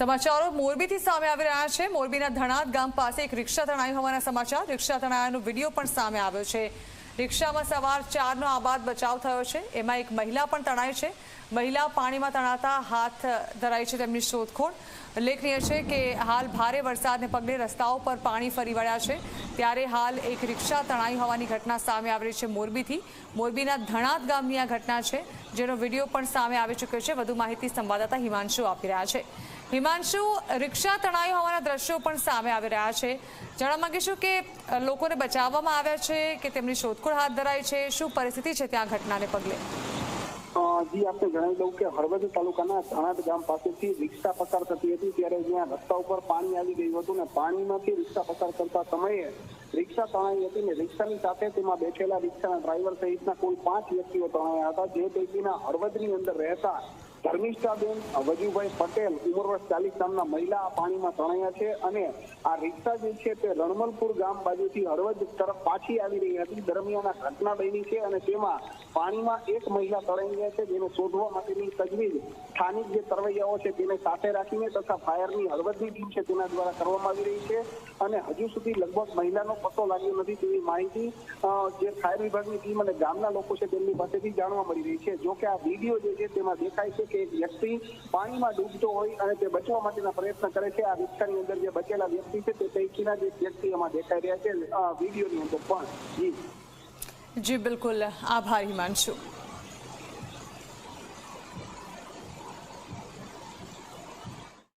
સમાચારો મોરબીથી સામે આવી રહ્યા છે. મોરબીના ધણાદ ગામ પાસે એક રિક્ષા તણાઈ હોવાના સમાચાર. રિક્ષા તણાયાનો વીડિયો પણ સામે આવ્યો છે. રિક્ષામાં સવાર ચારનો આબાદ બચાવ થયો છે. એમાં એક મહિલા પણ તણાઈ છે. મહિલા પાણીમાં તણાતા હાથ ધરાઈ છે તેમની શોધખોળ. ઉલ્લેખનીય છે કે હાલ ભારે વરસાદને પગલે રસ્તાઓ પર પાણી ફરી વળ્યા છે. ત્યારે હાલ એક રિક્ષા તણાઈ હોવાની ઘટના સામે આવી છે મોરબીથી. મોરબીના ધણાત ગામની આ ઘટના છે, જેનો વીડિયો પણ સામે આવી ચૂક્યો છે. વધુ માહિતી સંવાદદાતા હિમાંશુ આપી રહ્યા છે. હિમાંશુ, રિક્ષા તણાઈ હોવાના દ્રશ્યો પણ સામે આવી રહ્યા છે. જણાવવા માંગીશું કે લોકોને બચાવવામાં આવ્યા છે કે તેમની શોધખોળ હાથ ધરાઈ છે? શું પરિસ્થિતિ છે ત્યાં ઘટનાને પગલે? અ, જી આપને જણાવી દઉં કે હળવદ તાલુકાના ધણાદ ગામ પાસેથી રિક્ષા પસાર થતી હતી ત્યારે જ્યાં રસ્તા ઉપર પાણી આવી ગયું હતું ને પાણીમાંથી રિક્ષા પસાર કરતા સમયે રિક્ષા તણાઈ હતી ને રિક્ષાની સાથે તેમાં બેઠેલા રિક્ષાના ડ્રાઈવર સહિતના કુલ પાંચ વ્યક્તિઓ તણાયા હતા. જે પૈકીના હળવદની અંદર રહેતા ધર્મિષ્ઠાબેન વજુભાઈ પટેલ ઉંમર વર્ષ ચાલીસ નામના મહિલા આ પાણીમાં તણાયા છે અને આ રિક્ષા જે છે તે રણમલપુર ગામ બાજુથી હળવદ તરફ પાછી આવી રહી હતી. દરમિયાન આ ઘટના બની છે અને તેમાં પાણીમાં એક મહિલા તણાઈ ગયા છે, જેને શોધવા માટેની તજવીજ સ્થાનિક જે તરવૈયાઓ છે તેને સાથે રાખીને તથા ફાયરની હળવદની ટીમ છે તેના દ્વારા કરવામાં આવી રહી છે અને હજુ સુધી લગભગ મહિલાનો પતો લાગ્યો નથી તેવી માહિતી જે ફાયર વિભાગની ટીમ અને ગામના લોકો છે તેમની પાસેથી જાણવા મળી રહી છે. જોકે આ વીડિયો જે છે તેમાં દેખાય છે કે એક વ્યક્તિ પાણીમાં ડૂબતો હોય અને તે બચવા માટેના પ્રયત્ન કરે છે. આ રિક્ષાની અંદર જે બચેલા વ્યક્તિ છે તે પૈકીના જે વ્યક્તિ એમાં દેખાઈ રહ્યા છે. વિડીયોની અંદર પણ જી. જી બિલકુલ. આભાર હિમાંશુ